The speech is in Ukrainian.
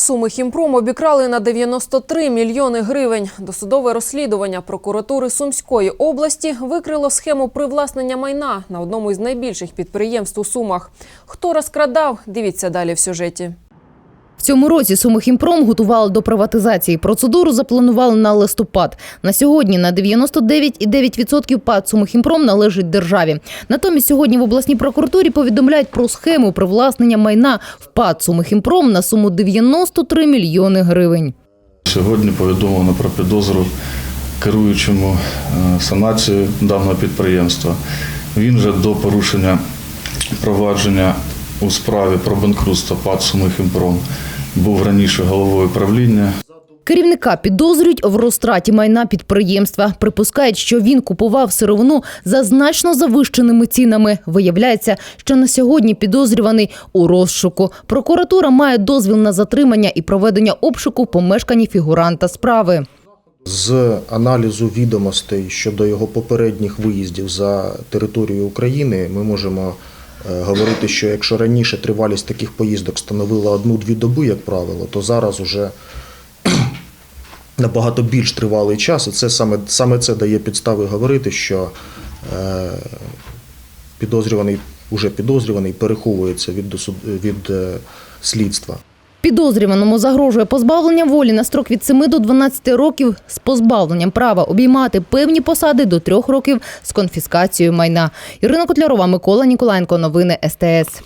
Суми Хімпром обікрали на 93 мільйони гривень. Досудове розслідування прокуратури Сумської області викрило схему привласнення майна на одному із найбільших підприємств у Сумах. Хто розкрадав? Дивіться далі в сюжеті. Цьому році Сумихімпром готували до приватизації. Процедуру запланували на листопад. На сьогодні на 99,9% ПАД Сумихімпром належить державі. Натомість сьогодні в обласній прокуратурі повідомляють про схему привласнення майна в ПАД Сумихімпром на суму 93 мільйони гривень. Сьогодні повідомлено про підозру керуючому е, санацією даного підприємства. Він же до порушення провадження у справі про банкрутство ПАД «Сумихімпром» був раніше головою правління. Керівника підозрюють в розтраті майна підприємства. Припускають, що він купував сировину за значно завищеними цінами. Виявляється, що на сьогодні підозрюваний у розшуку. Прокуратура має дозвіл на затримання і проведення обшуку в помешканні фігуранта справи. З аналізу відомостей щодо його попередніх виїздів за територію України ми можемо говорити, що якщо раніше тривалість таких поїздок становила одну-дві доби, як правило, то зараз уже набагато більш тривалий час, і це саме, саме це дає підстави говорити, що е, підозрюваний, уже підозрюваний переховується від, досуд- від е, слідства. Підозрюваному загрожує позбавлення волі на строк від 7 до 12 років з позбавленням права обіймати певні посади до 3 років з конфіскацією майна. Ірина Котлярова, Микола Ніколаєнко. Новини СТС.